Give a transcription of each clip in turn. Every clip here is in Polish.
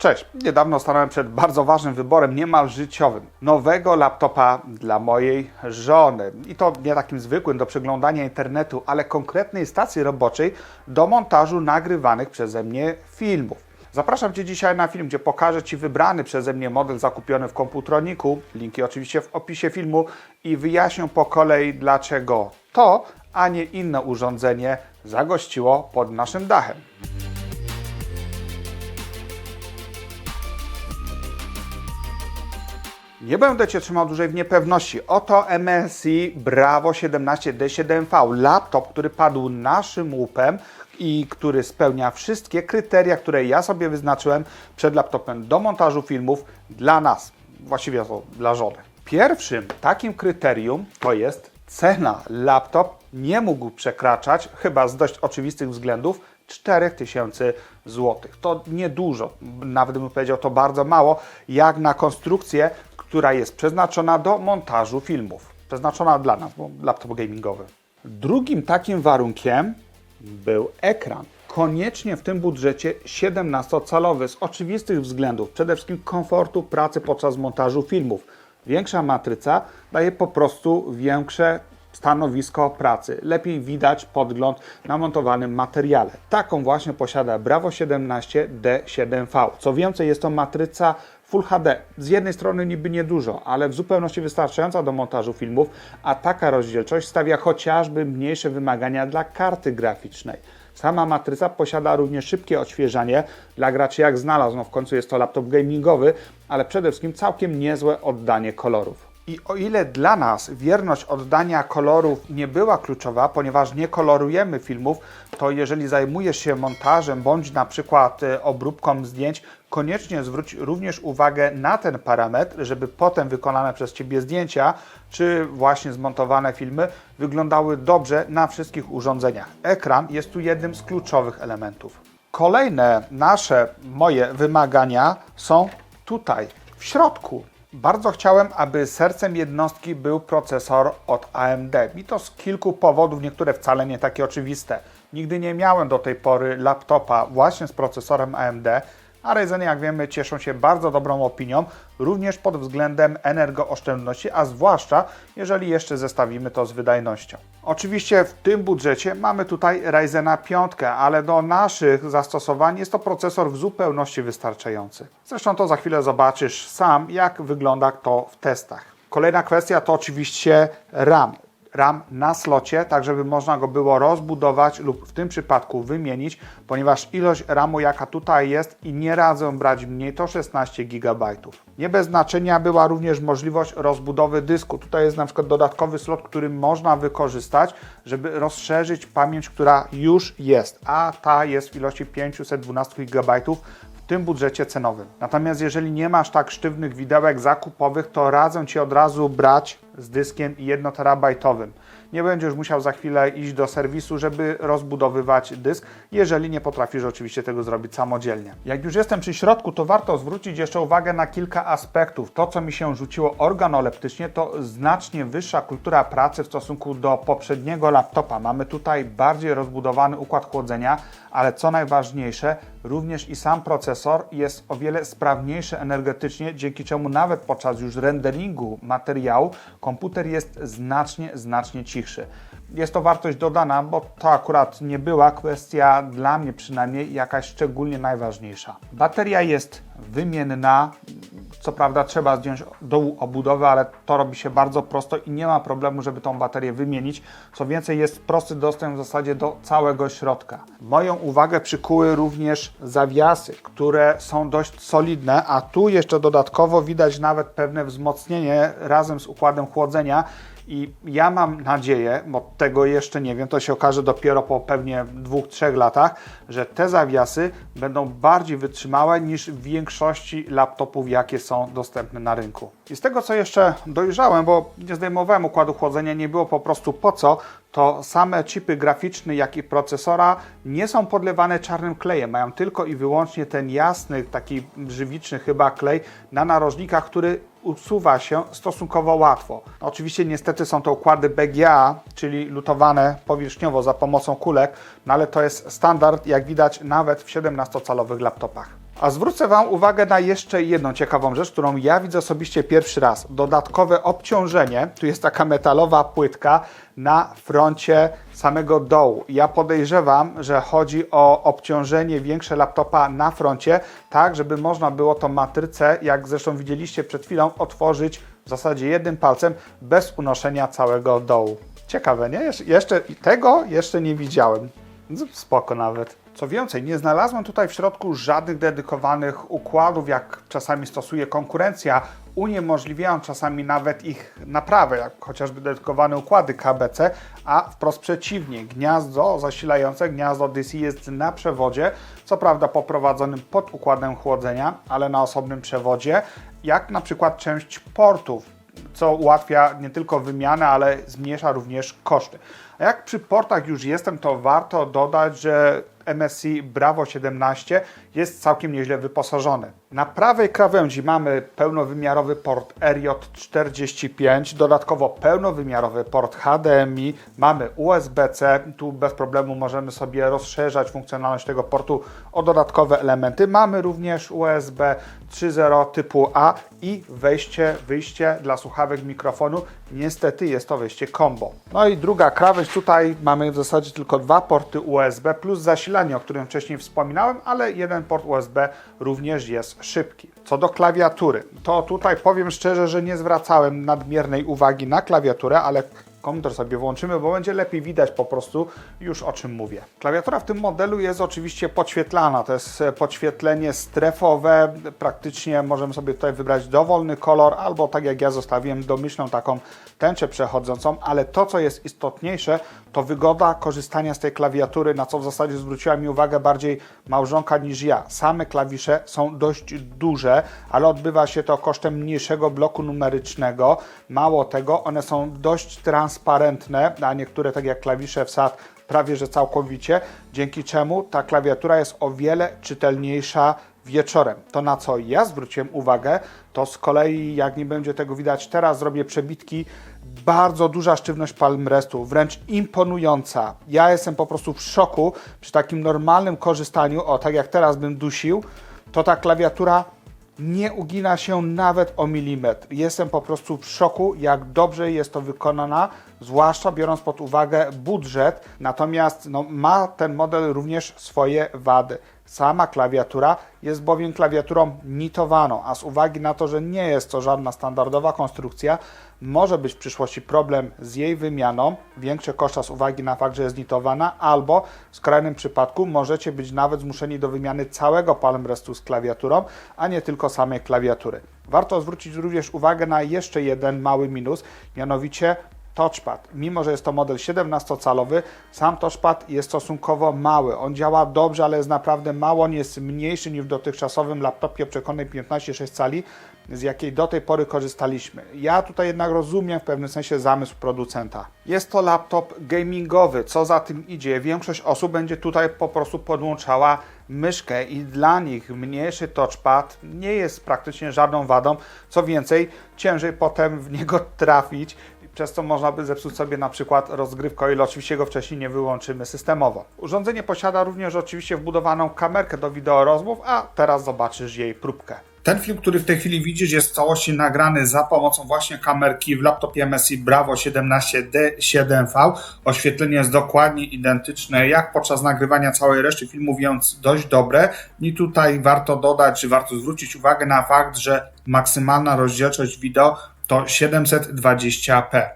Cześć. Niedawno stanąłem przed bardzo ważnym wyborem, niemal życiowym. Nowego laptopa dla mojej żony. I to nie takim zwykłym do przeglądania internetu, ale konkretnej stacji roboczej do montażu nagrywanych przeze mnie filmów. Zapraszam Cię dzisiaj na film, gdzie pokażę Ci wybrany przeze mnie model zakupiony w komputroniku. Linki oczywiście w opisie filmu i wyjaśnię po kolei, dlaczego to, a nie inne urządzenie zagościło pod naszym dachem. Nie będę Cię trzymał dłużej w niepewności. Oto MSI Bravo 17D7V, laptop, który padł naszym łupem i który spełnia wszystkie kryteria, które ja sobie wyznaczyłem przed laptopem do montażu filmów dla nas, właściwie to dla żony. Pierwszym takim kryterium to jest cena. Laptop nie mógł przekraczać, chyba z dość oczywistych względów, 4000 zł. To niedużo, nawet bym powiedział to bardzo mało, jak na konstrukcję, która jest przeznaczona do montażu filmów. Przeznaczona dla nas, bo laptop gamingowy. Drugim takim warunkiem był ekran. Koniecznie w tym budżecie 17-calowy z oczywistych względów, przede wszystkim komfortu pracy podczas montażu filmów. Większa matryca daje po prostu większe stanowisko pracy. Lepiej widać podgląd na montowanym materiale. Taką właśnie posiada Bravo 17 D7V. Co więcej, jest to matryca Full HD. Z jednej strony niby niedużo, ale w zupełności wystarczająca do montażu filmów, a taka rozdzielczość stawia chociażby mniejsze wymagania dla karty graficznej. Sama matryca posiada również szybkie odświeżanie dla graczy jak znalazł. No w końcu jest to laptop gamingowy, ale przede wszystkim całkiem niezłe oddanie kolorów. I o ile dla nas wierność oddania kolorów nie była kluczowa, ponieważ nie kolorujemy filmów, to jeżeli zajmujesz się montażem bądź na przykład e, obróbką zdjęć, koniecznie zwróć również uwagę na ten parametr, żeby potem wykonane przez Ciebie zdjęcia czy właśnie zmontowane filmy wyglądały dobrze na wszystkich urządzeniach. Ekran jest tu jednym z kluczowych elementów. Kolejne nasze, moje wymagania są tutaj, w środku. Bardzo chciałem, aby sercem jednostki był procesor od AMD. I to z kilku powodów, niektóre wcale nie takie oczywiste. Nigdy nie miałem do tej pory laptopa właśnie z procesorem AMD, a Ryzeny, jak wiemy, cieszą się bardzo dobrą opinią, również pod względem energooszczędności, a zwłaszcza jeżeli jeszcze zestawimy to z wydajnością. Oczywiście w tym budżecie mamy tutaj Ryzena 5, ale do naszych zastosowań jest to procesor w zupełności wystarczający. Zresztą to za chwilę zobaczysz sam, jak wygląda to w testach. Kolejna kwestia to oczywiście RAM. RAM na slocie, tak żeby można go było rozbudować lub w tym przypadku wymienić, ponieważ ilość RAMu jaka tutaj jest i nie radzę brać mniej to 16 GB. Nie bez znaczenia była również możliwość rozbudowy dysku. Tutaj jest na przykład dodatkowy slot, który można wykorzystać, żeby rozszerzyć pamięć, która już jest, a ta jest w ilości 512 GB w tym budżecie cenowym. Natomiast jeżeli nie masz tak sztywnych widełek zakupowych, to radzę Ci od razu brać z dyskiem 1 terabajtowym. Nie będziesz musiał za chwilę iść do serwisu, żeby rozbudowywać dysk, jeżeli nie potrafisz oczywiście tego zrobić samodzielnie. Jak już jestem przy środku, to warto zwrócić jeszcze uwagę na kilka aspektów. To, co mi się rzuciło organoleptycznie, to znacznie wyższa kultura pracy w stosunku do poprzedniego laptopa. Mamy tutaj bardziej rozbudowany układ chłodzenia, ale co najważniejsze, również i sam procesor jest o wiele sprawniejszy energetycznie, dzięki czemu nawet podczas już renderingu materiału komputer jest znacznie, znacznie cichszy. Jest to wartość dodana, bo to akurat nie była kwestia dla mnie przynajmniej jakaś szczególnie najważniejsza. Bateria jest wymienna, co prawda trzeba zdjąć dołu obudowę, ale to robi się bardzo prosto i nie ma problemu, żeby tą baterię wymienić. Co więcej, jest prosty dostęp w zasadzie do całego środka. Moją uwagę przykuły również zawiasy, które są dość solidne, a tu jeszcze dodatkowo widać nawet pewne wzmocnienie razem z układem chłodzenia. I ja mam nadzieję, bo tego jeszcze nie wiem, to się okaże dopiero po pewnie dwóch, trzech latach, że te zawiasy będą bardziej wytrzymałe niż w większości laptopów, jakie są dostępne na rynku. I z tego, co jeszcze dojrzałem, bo nie zdejmowałem układu chłodzenia, nie było po prostu po co, to same chipy graficzne, jak i procesora nie są podlewane czarnym klejem. Mają tylko i wyłącznie ten jasny, taki żywiczny chyba klej na narożnikach, który usuwa się stosunkowo łatwo. Oczywiście niestety są to układy BGA, czyli lutowane powierzchniowo za pomocą kulek, no ale to jest standard, jak widać, nawet w 17-calowych laptopach. A zwrócę Wam uwagę na jeszcze jedną ciekawą rzecz, którą ja widzę osobiście pierwszy raz. Dodatkowe obciążenie, tu jest taka metalowa płytka na froncie samego dołu. Ja podejrzewam, że chodzi o obciążenie większe laptopa na froncie, tak żeby można było tą matrycę, jak zresztą widzieliście przed chwilą, otworzyć w zasadzie jednym palcem bez unoszenia całego dołu. Ciekawe, nie? Jesz- Jeszcze tego jeszcze nie widziałem. Spoko nawet. Co więcej, nie znalazłem tutaj w środku żadnych dedykowanych układów, jak czasami stosuje konkurencja, uniemożliwiają czasami nawet ich naprawę, jak chociażby dedykowane układy KBC, a wprost przeciwnie, gniazdo zasilające, gniazdo DC jest na przewodzie, co prawda poprowadzonym pod układem chłodzenia, ale na osobnym przewodzie, jak na przykład część portów, co ułatwia nie tylko wymianę, ale zmniejsza również koszty. A jak przy portach już jestem, to warto dodać, że MSI Bravo 17 jest całkiem nieźle wyposażony. Na prawej krawędzi mamy pełnowymiarowy port RJ45, dodatkowo pełnowymiarowy port HDMI, mamy USB-C, tu bez problemu możemy sobie rozszerzać funkcjonalność tego portu o dodatkowe elementy. Mamy również USB 3.0 typu A i wejście, wyjście dla słuchawek mikrofonu. Niestety jest to wejście combo. No i druga krawędź, tutaj mamy w zasadzie tylko dwa porty USB plus zasilanie, o którym wcześniej wspominałem, ale jeden port USB również jest szybki. Co do klawiatury, to tutaj powiem szczerze, że nie zwracałem nadmiernej uwagi na klawiaturę, ale komputer sobie włączymy, bo będzie lepiej widać po prostu już o czym mówię. Klawiatura w tym modelu jest oczywiście podświetlana, to jest e, podświetlenie strefowe, praktycznie możemy sobie tutaj wybrać dowolny kolor, albo tak jak ja zostawiłem domyślną taką tęczę przechodzącą, ale to co jest istotniejsze, to wygoda korzystania z tej klawiatury, na co w zasadzie zwróciła mi uwagę bardziej małżonka niż ja. Same klawisze są dość duże, ale odbywa się to kosztem mniejszego bloku numerycznego. Mało tego, one są dość transparentne, a niektóre, tak jak klawisze w SAT, prawie że całkowicie, dzięki czemu ta klawiatura jest o wiele czytelniejsza wieczorem. To na co ja zwróciłem uwagę, to z kolei, jak nie będzie tego widać teraz, zrobię przebitki. Bardzo duża sztywność palm restu, wręcz imponująca. Ja jestem po prostu w szoku przy takim normalnym korzystaniu, o tak jak teraz bym dusił, to ta klawiatura nie ugina się nawet o milimetr. Jestem po prostu w szoku, jak dobrze jest to wykonana, zwłaszcza biorąc pod uwagę budżet. Natomiast no, ma ten model również swoje wady. Sama klawiatura jest bowiem klawiaturą nitowaną, a z uwagi na to, że nie jest to żadna standardowa konstrukcja, może być w przyszłości problem z jej wymianą, większe koszta z uwagi na fakt, że jest nitowana, albo w skrajnym przypadku możecie być nawet zmuszeni do wymiany całego palm restu z klawiaturą, a nie tylko samej klawiatury. Warto zwrócić również uwagę na jeszcze jeden mały minus, mianowicie touchpad. Mimo, że jest to model 17-calowy, sam touchpad jest stosunkowo mały. On działa dobrze, ale jest naprawdę mało. On jest mniejszy niż w dotychczasowym laptopie o przekonej 15,6 cali, z jakiej do tej pory korzystaliśmy. Ja tutaj jednak rozumiem w pewnym sensie zamysł producenta. Jest to laptop gamingowy, co za tym idzie. Większość osób będzie tutaj po prostu podłączała myszkę i dla nich mniejszy touchpad nie jest praktycznie żadną wadą. Co więcej, ciężej potem w niego trafić, przez co można by zepsuć sobie na przykład rozgrywkę, o ile oczywiście go wcześniej nie wyłączymy systemowo. Urządzenie posiada również oczywiście wbudowaną kamerkę do wideo rozmów, a teraz zobaczysz jej próbkę. Ten film, który w tej chwili widzisz, jest w całości nagrany za pomocą właśnie kamerki w laptopie MSI Bravo 17D7V. Oświetlenie jest dokładnie identyczne jak podczas nagrywania całej reszty filmu, więc dość dobre. I tutaj warto dodać, czy warto zwrócić uwagę na fakt, że maksymalna rozdzielczość wideo to 720p.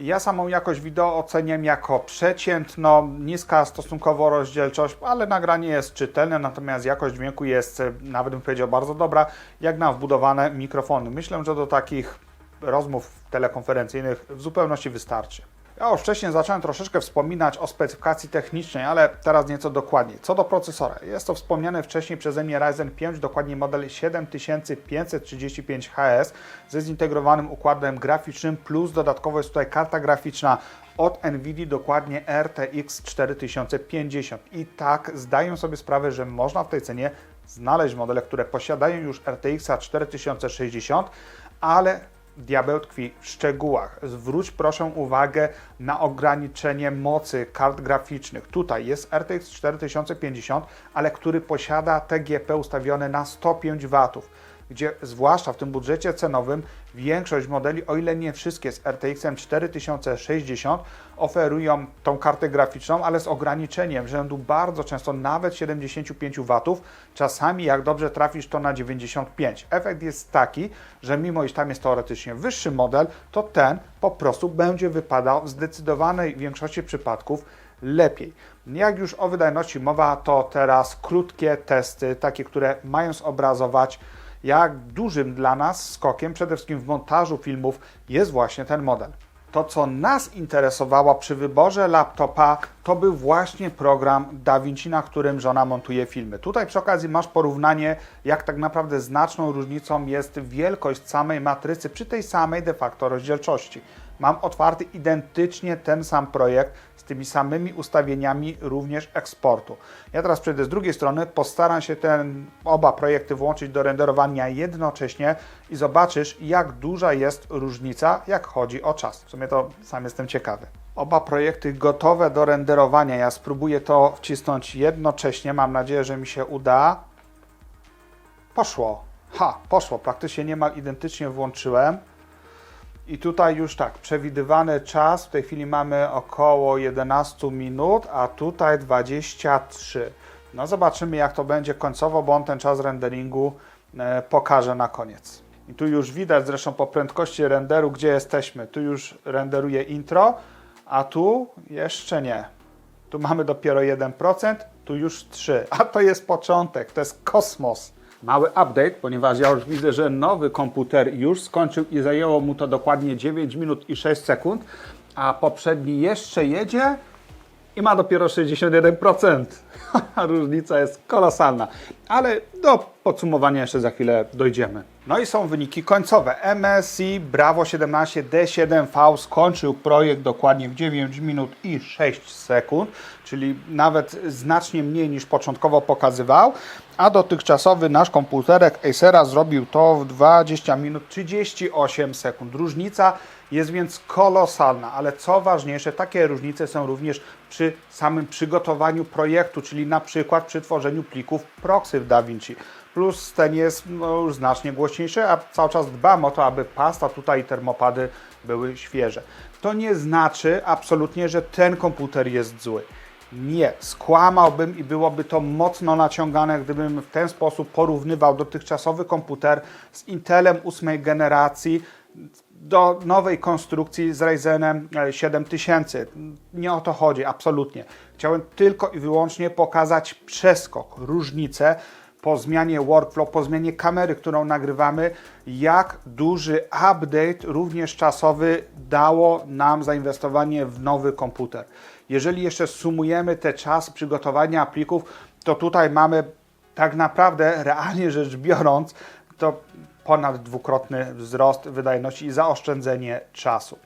Ja samą jakość wideo oceniam jako przeciętną, niska stosunkowo rozdzielczość, ale nagranie jest czytelne, natomiast jakość dźwięku jest, nawet bym powiedział, bardzo dobra, jak na wbudowane mikrofony. Myślę, że do takich rozmów telekonferencyjnych w zupełności wystarczy. Ja już wcześniej zacząłem troszeczkę wspominać o specyfikacji technicznej, ale teraz nieco dokładniej. Co do procesora, jest to wspomniany wcześniej przeze mnie Ryzen 5, dokładnie model 7535HS ze zintegrowanym układem graficznym, plus dodatkowo jest tutaj karta graficzna od NVIDIA, dokładnie RTX 4050. I tak zdaję sobie sprawę, że można w tej cenie znaleźć modele, które posiadają już RTX 4060, ale Diabeł tkwi w szczegółach. Zwróć proszę uwagę na ograniczenie mocy kart graficznych. Tutaj jest RTX 4050, ale który posiada TGP ustawione na 105 W gdzie zwłaszcza w tym budżecie cenowym większość modeli, o ile nie wszystkie z RTX 4060 oferują tą kartę graficzną, ale z ograniczeniem rzędu bardzo często nawet 75 W, czasami jak dobrze trafisz to na 95. Efekt jest taki, że mimo iż tam jest teoretycznie wyższy model, to ten po prostu będzie wypadał w zdecydowanej większości przypadków lepiej. Jak już o wydajności mowa, to teraz krótkie testy, takie, które mają zobrazować jak dużym dla nas skokiem, przede wszystkim w montażu filmów, jest właśnie ten model. To, co nas interesowało przy wyborze laptopa, to był właśnie program DaVinci, na którym żona montuje filmy. Tutaj przy okazji masz porównanie, jak tak naprawdę znaczną różnicą jest wielkość samej matrycy przy tej samej de facto rozdzielczości. Mam otwarty identycznie ten sam projekt tymi samymi ustawieniami również eksportu. Ja teraz przejdę z drugiej strony, postaram się ten oba projekty włączyć do renderowania jednocześnie i zobaczysz, jak duża jest różnica, jak chodzi o czas. W sumie to sam jestem ciekawy. Oba projekty gotowe do renderowania. Ja spróbuję to wcisnąć jednocześnie. Mam nadzieję, że mi się uda. Poszło. Ha, poszło. Praktycznie niemal identycznie włączyłem. I tutaj już tak, przewidywany czas, w tej chwili mamy około 11 minut, a tutaj 23. No zobaczymy jak to będzie końcowo, bo on ten czas renderingu e, pokaże na koniec. I tu już widać zresztą po prędkości renderu, gdzie jesteśmy. Tu już renderuje intro, a tu jeszcze nie. Tu mamy dopiero 1%, tu już 3%. A to jest początek, to jest kosmos. Mały update, ponieważ ja już widzę, że nowy komputer już skończył i zajęło mu to dokładnie 9 minut i 6 sekund, a poprzedni jeszcze jedzie i ma dopiero 61%. Różnica jest kolosalna, ale do podsumowania jeszcze za chwilę dojdziemy. No i są wyniki końcowe. MSI Bravo 17D7V skończył projekt dokładnie w 9 minut i 6 sekund, czyli nawet znacznie mniej niż początkowo pokazywał, a dotychczasowy nasz komputerek Acera zrobił to w 20 minut 38 sekund. Różnica jest więc kolosalna, ale co ważniejsze, takie różnice są również przy samym przygotowaniu projektu, czyli na przykład przy tworzeniu plików proxy w DaVinci. Plus ten jest no, już znacznie głośniejszy, a cały czas dbam o to, aby pasta tutaj i termopady były świeże. To nie znaczy absolutnie, że ten komputer jest zły. Nie, skłamałbym i byłoby to mocno naciągane, gdybym w ten sposób porównywał dotychczasowy komputer z Intelem ósmej generacji do nowej konstrukcji z Ryzenem e, 7000. Nie o to chodzi, absolutnie. Chciałem tylko i wyłącznie pokazać przeskok, różnicę po zmianie workflow, po zmianie kamery, którą nagrywamy, jak duży update, również czasowy, dało nam zainwestowanie w nowy komputer. Jeżeli jeszcze sumujemy te czas przygotowania plików, to tutaj mamy tak naprawdę, realnie rzecz biorąc, to ponad dwukrotny wzrost wydajności i zaoszczędzenie czasu.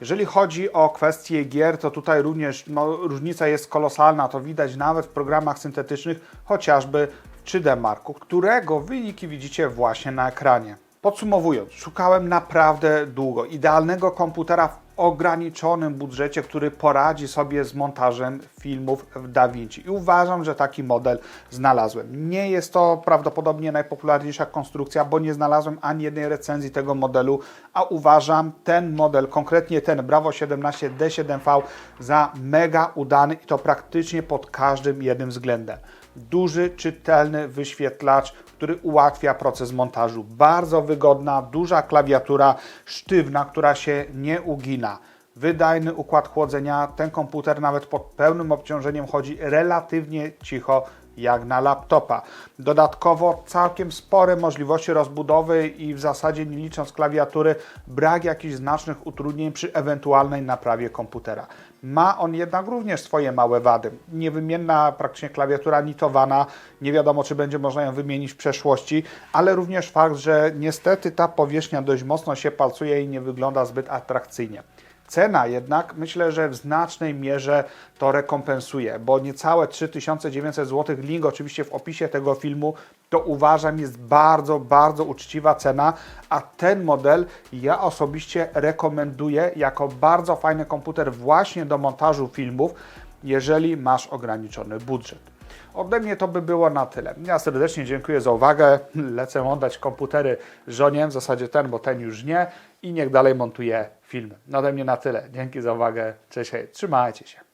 Jeżeli chodzi o kwestie gier, to tutaj również no, różnica jest kolosalna. To widać nawet w programach syntetycznych, chociażby w 3D Marku, którego wyniki widzicie właśnie na ekranie. Podsumowując, szukałem naprawdę długo idealnego komputera w ograniczonym budżecie, który poradzi sobie z montażem filmów w DaVinci. I uważam, że taki model znalazłem. Nie jest to prawdopodobnie najpopularniejsza konstrukcja, bo nie znalazłem ani jednej recenzji tego modelu, a uważam ten model, konkretnie ten Bravo 17 D7V za mega udany i to praktycznie pod każdym jednym względem. Duży, czytelny wyświetlacz, który ułatwia proces montażu. Bardzo wygodna, duża klawiatura, sztywna, która się nie ugina. Wydajny układ chłodzenia. Ten komputer nawet pod pełnym obciążeniem chodzi relatywnie cicho jak na laptopa. Dodatkowo całkiem spore możliwości rozbudowy i w zasadzie nie licząc klawiatury, brak jakichś znacznych utrudnień przy ewentualnej naprawie komputera. Ma on jednak również swoje małe wady. Niewymienna praktycznie klawiatura nitowana, nie wiadomo czy będzie można ją wymienić w przeszłości, ale również fakt, że niestety ta powierzchnia dość mocno się palcuje i nie wygląda zbyt atrakcyjnie. Cena jednak myślę, że w znacznej mierze to rekompensuje, bo niecałe 3900 zł, link oczywiście w opisie tego filmu, to uważam jest bardzo, bardzo uczciwa cena, a ten model ja osobiście rekomenduję jako bardzo fajny komputer właśnie do montażu filmów, jeżeli masz ograniczony budżet. Ode mnie to by było na tyle. Ja serdecznie dziękuję za uwagę. Lecę oddać komputery żonie, w zasadzie ten, bo ten już nie i niech dalej montuje filmy. Ode mnie na tyle. Dzięki za uwagę. Cześć, hej. trzymajcie się.